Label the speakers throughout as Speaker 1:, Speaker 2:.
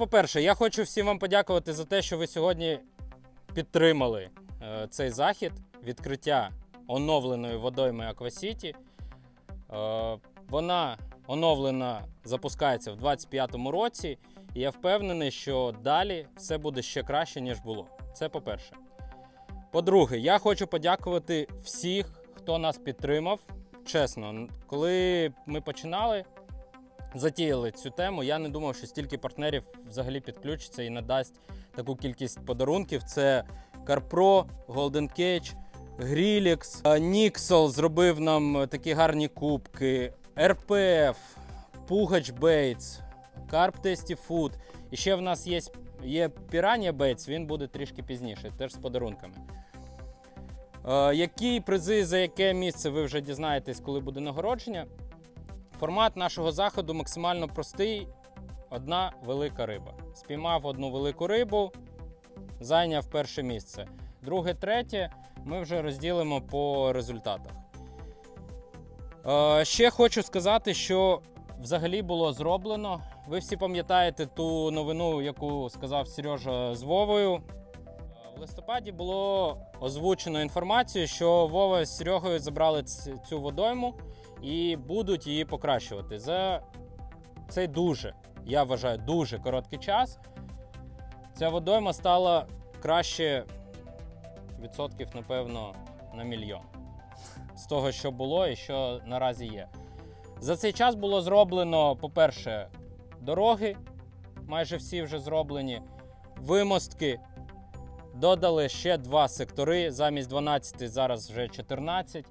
Speaker 1: по-перше, я хочу всім вам подякувати за те, що ви сьогодні підтримали е, цей захід відкриття оновленої водойми Аквасіті. Е, вона оновлена запускається в 2025 році, і я впевнений, що далі все буде ще краще, ніж було. Це по-перше. По-друге, я хочу подякувати всіх, хто нас підтримав. Чесно, коли ми починали, затіяли цю тему, я не думав, що стільки партнерів взагалі підключиться і надасть таку кількість подарунків. Це CarPro, Golden Cage, Grillix, е, Nixel зробив нам такі гарні кубки, RPF, Pugach Baits, Carp Tasty Food. І ще в нас є, є Piranha Baits, він буде трішки пізніше, теж з подарунками. Е, які призи за яке місце ви вже дізнаєтесь, коли буде нагородження. Формат нашого заходу максимально простий: одна велика риба. Спіймав одну велику рибу, зайняв перше місце. Друге, третє ми вже розділимо по результатах. Е, ще хочу сказати, що взагалі було зроблено. Ви всі пам'ятаєте ту новину, яку сказав Сережа з Вовою. В листопаді було озвучено інформацію, що Вова з Серегою забрали цю водойму і будуть її покращувати. За цей дуже, я вважаю, дуже короткий час. Ця водойма стала краще відсотків, напевно, на мільйон з того, що було і що наразі є. За цей час було зроблено, по-перше, дороги, майже всі вже зроблені, вимостки. Додали ще два сектори, замість 12 зараз вже 14. Е,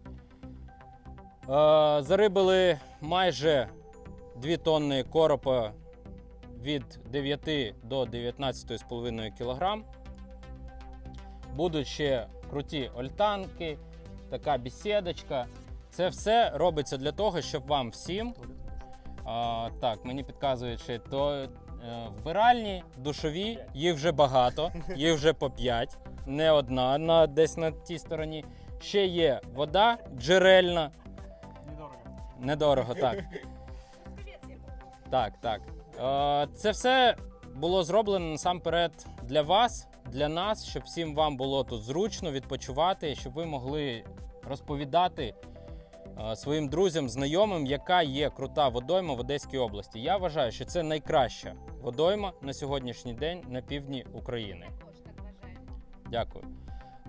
Speaker 1: зарибили майже 2 тонни коропа від 9 до 19,5 кг. Будуть ще круті ольтанки, така бесідочка. Це все робиться для того, щоб вам всім. А, так, мені підказують, що то вбиральні, душові, їх вже багато, їх вже по 5, не одна на, десь на тій стороні. Ще є вода джерельна. Недорого, так. Так, так. Е, Це все було зроблено насамперед для вас, для нас, щоб всім вам було тут зручно відпочивати, щоб ви могли розповідати е, своїм друзям, знайомим, яка є крута водойма в Одеській області. Я вважаю, що це найкраща водойма на сьогоднішній день на півдні України. Дякую.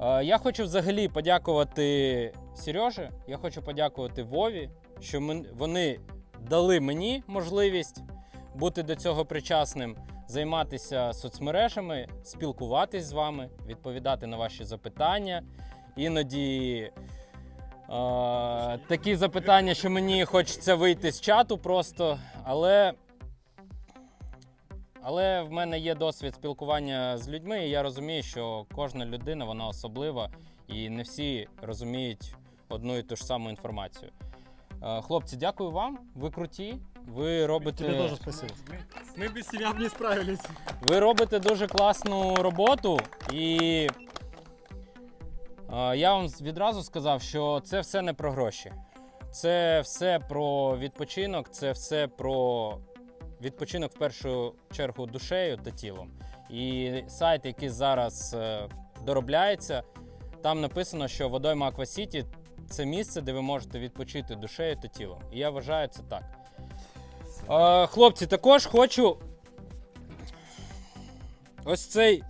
Speaker 1: Е, Я хочу взагалі подякувати Сережі, я хочу подякувати Вові, що вони дали мені можливість бути до цього причасним, займатися соцмережами, спілкуватись з вами, відповідати на ваші запитання. Іноді е, такі запитання, що мені хочеться вийти з чату просто, але але в мене є досвід спілкування з людьми, і я розумію, що кожна людина вона особлива, і не всі розуміють одну і ту ж саму інформацію. Е, Хлопці, дякую вам. Ви круті. Ви
Speaker 2: Тебе
Speaker 1: робите,
Speaker 2: тоже спасибо.
Speaker 3: Мы без тебя бы не справились.
Speaker 1: ви робите дуже класну роботу, і я вам відразу сказав, що це все не про гроші. Це все про відпочинок, це все про відпочинок в першу чергу душею та тілом. І сайт, який зараз е, доробляється, там написано, що водойма Аквасіті це місце, де ви можете відпочити душею та тілом. І я вважаю це так. Хлопці, також хочу ось цей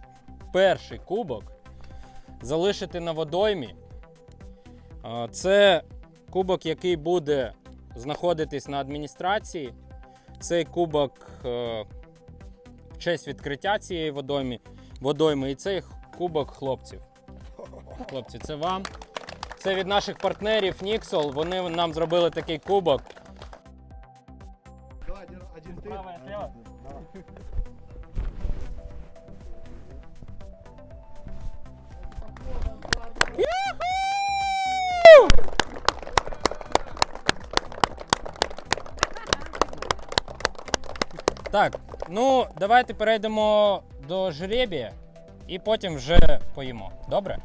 Speaker 1: перший кубок залишити на водоймі. Це кубок, який буде знаходитись на адміністрації. Цей кубок е, в честь відкриття цієї водойми, водойми. І цей кубок хлопців. Хлопці, це вам. Це від наших партнерів Nixol. Вони нам зробили такий кубок.
Speaker 3: Давай, один, один
Speaker 1: Так, ну давайте перейдемо до жребія і потім вже поїмо. Добре?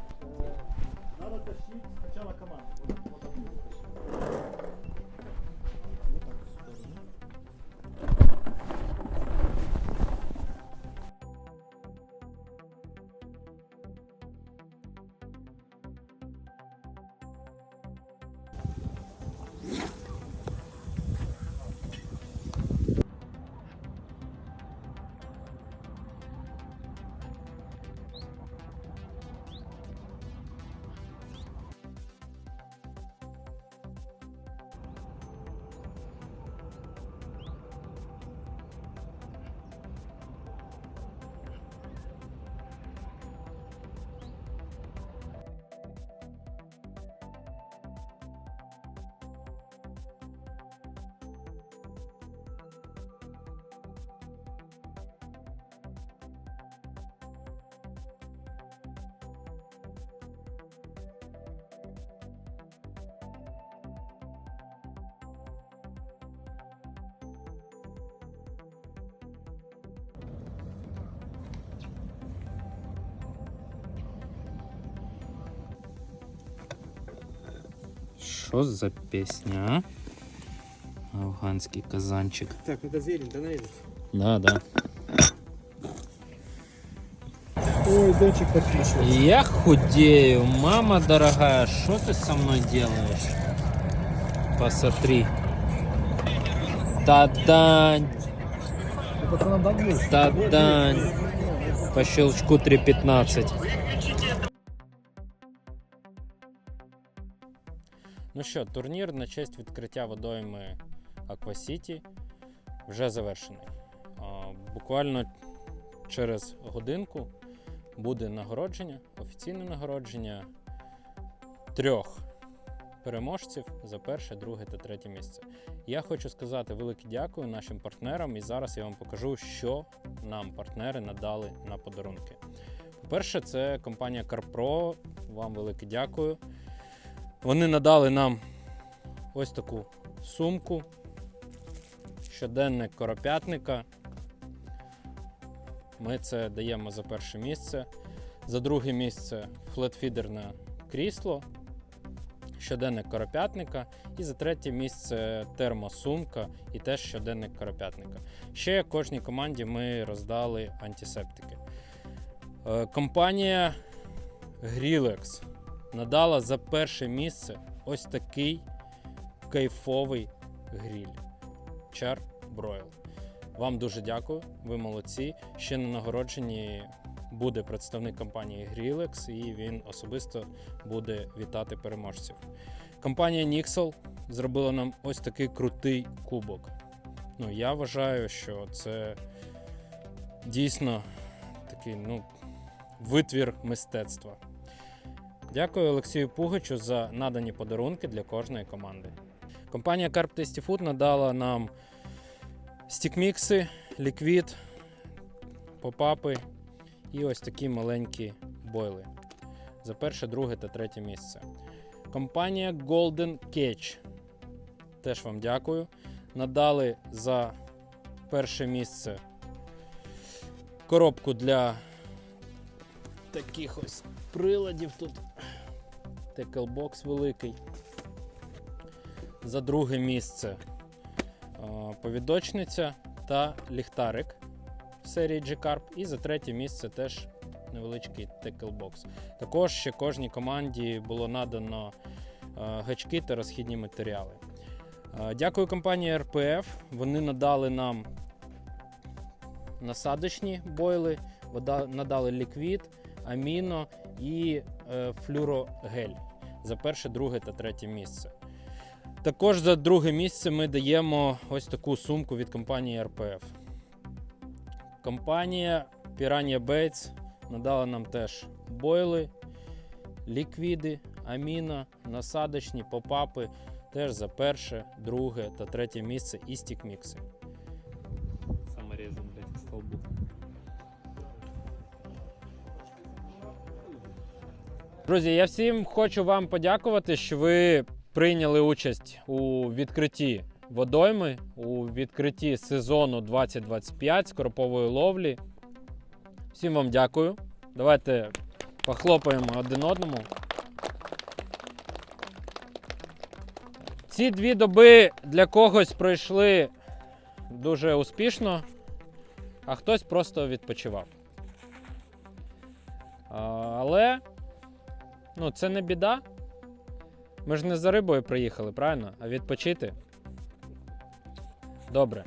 Speaker 1: Що за пісня? Афганський казанчик.
Speaker 3: Так, это зелень, да нарезать.
Speaker 1: Да, да.
Speaker 2: Ой, дочек подписчик.
Speaker 1: Я худею, мама дорогая, что ты со мной делаешь? Посмотри. Та-дань, та-дань. По щелчку 3.15. Ну що, турнір на честь відкриття водойми Аквасіті вже завершений. Буквально через годинку буде нагородження, офіційне нагородження трьох переможців за перше, друге та третє місце. Я хочу сказати велике дякую нашим партнерам, і зараз я вам покажу, що нам партнери надали на подарунки. По-перше, це компанія CarPro. Вам велике дякую. Вони надали нам ось таку сумку, щоденник коропятника. Ми це даємо за перше місце. За друге місце флетфідерне крісло, щоденник коропятника. І за третє місце термосумка і теж щоденник коропятника. Ще кожній команді ми роздали антисептики. Е, Компанія Grillex надала за перше місце ось такий кайфовий гріль. Char Broil. Вам дуже дякую, ви молодці. Ще на нагородженні буде представник компанії Grillex, і він особисто буде вітати переможців. Компанія Nixel зробила нам ось такий крутий кубок. Ну, я вважаю, що це дійсно такий ну, витвір мистецтва. Дякую Олексію Пугачу за надані подарунки для кожної команди. Компанія Carp Tasty Food надала нам стікмікси, ліквід, попапи і ось такі маленькі бойли за перше, друге та третє місце. Компанія Golden Catch. Теж вам дякую. Надали за перше місце коробку для таких ось приладів тут. Теклбокс великий. За друге місце повідочниця та ліхтарик серії G-Carp. І за третє місце теж невеличкий теклбокс. Також ще кожній команді було надано гачки та розхідні матеріали. Дякую компанії РПФ. Вони надали нам насадочні бойли, надали ліквід, аміно і е, флюрогель за перше, друге та третє місце. Також за друге місце ми даємо ось таку сумку від компанії РПФ. Компанія Piranha Baits надала нам теж бойли, ліквіди, аміно, насадочні, попапи теж за перше, друге та третє місце і стікмікси. Друзі, я всім хочу вам подякувати, що ви прийняли участь у відкритті водойми, у відкритті сезону 2025 скоропової ловлі. Всім вам дякую. Давайте похлопаємо один одному. Ці дві доби для когось пройшли дуже успішно, а хтось просто відпочивав. Але ну, це не біда. Ми ж не за рибою приїхали, правильно? А відпочити. Добре.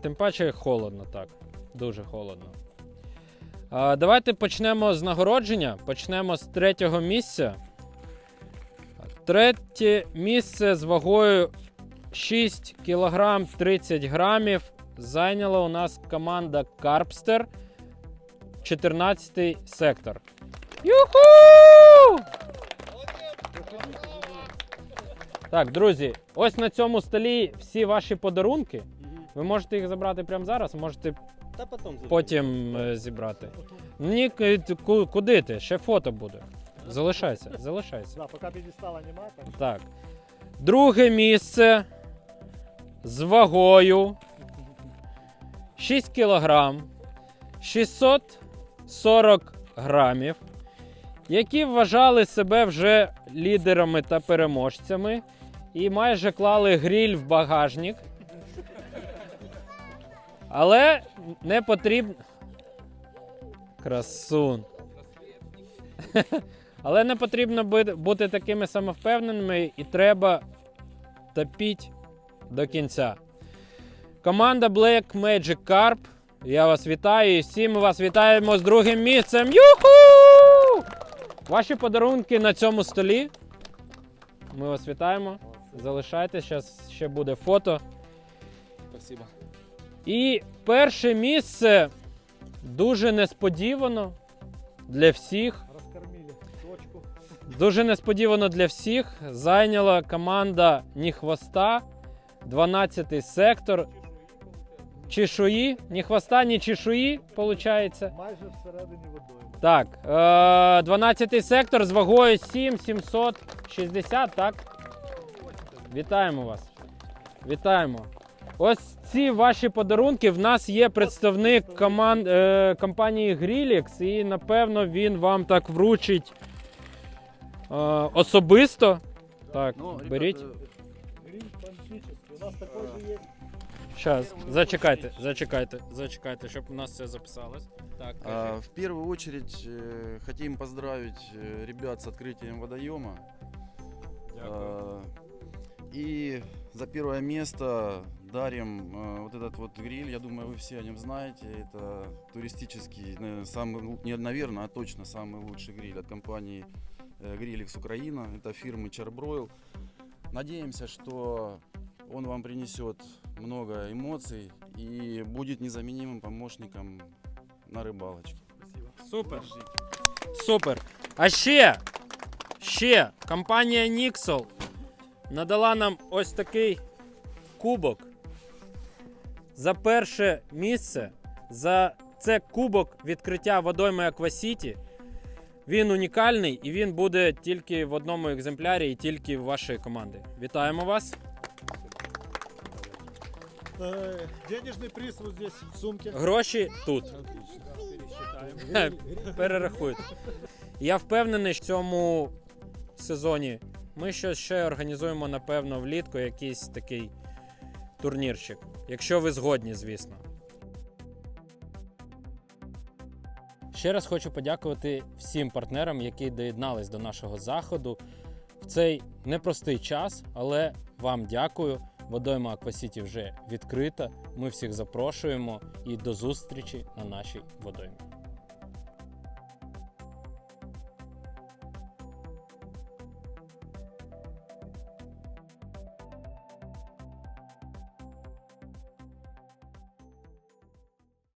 Speaker 1: Тим паче холодно, так. Дуже холодно. А, давайте почнемо з нагородження. Почнемо з третього місця. Третє місце з вагою 6 кг 30 грамів зайняла у нас команда Карпстер. 14 сектор. Юху! Так, друзі, ось на цьому столі всі ваші подарунки. Ви можете їх забрати прямо зараз, можете
Speaker 3: потом. заберем.
Speaker 1: потім е, зібрати. Ні, к- ку- куди ти? Ще фото буде. Залишайся, залишайся.
Speaker 2: Да, пока пьедестала нема, так
Speaker 1: Так. Друге місце з вагою 6 кг 640 грамів. Які вважали себе вже лідерами та переможцями і майже клали гріль в багажник. Але не потрібно. Красун. Але не потрібно бути такими самовпевненими і треба топіть до кінця. Команда Black Magic Carp. Я вас вітаю і всі ми вас вітаємо з другим місцем. Юху! Ваші подарунки на цьому столі. Ми вас вітаємо. Залишайтесь, зараз ще буде фото.
Speaker 3: Спасибо.
Speaker 1: І перше місце дуже несподівано для всіх.
Speaker 2: Раскормили точку.
Speaker 1: Дуже несподівано для всіх зайняла команда Ні хвоста, 12 сектор. Чешуї, ні хвоста, ні чешуї, виходить.
Speaker 2: Майже всередині водойми.
Speaker 1: Так, е, 12 сектор з вагою 7 760, так? Вітаємо вас. Вітаємо. Ось ці ваші подарунки. В нас є представник команд, е, компанії Grillix, і напевно він вам так вручить е, особисто. Так,
Speaker 3: Ну,
Speaker 1: беріть.
Speaker 3: ребята,
Speaker 2: У нас такой же
Speaker 1: Щас, зачекайте, зачекайте, зачекайте, щоб у нас все записалось. Так,
Speaker 4: А,
Speaker 1: кажи.
Speaker 4: В первую очередь э, хотим поздравить э, ребят с открытием водоема. А, И за первое место дарим э, вот этот вот гриль. Я думаю, вы все о нем знаете. Это туристический, наверное, самый, лу- не наверное, а точно самый лучший гриль от компании э, Grillix Украина. Это фирмы Charbroil. Надеемся, что он вам принесет много эмоций и будет незаменимым помощником на рыбалочке.
Speaker 1: Супер. Супер. А ще, ще компанія Nixol надала нам ось такий кубок. За перше місце. За це кубок відкриття водойми Аквасіті. Він унікальний і він буде тільки в одному екземплярі і тільки в вашої команди. Вітаємо вас!
Speaker 2: Э, Денежный приз вот здесь в сумке.
Speaker 1: Гроші тут. Перерахуйте. Я впевнений, що в цьому сезоні ми щось ще організуємо, напевно, влітку якийсь такий турнірчик. Якщо ви згодні, звісно. Ще раз хочу подякувати всім партнерам, які доєднались до нашого заходу в цей непростий час, але вам дякую. Водойма Аквасіті вже відкрита. Ми всіх запрошуємо і до зустрічі на нашій водоймі.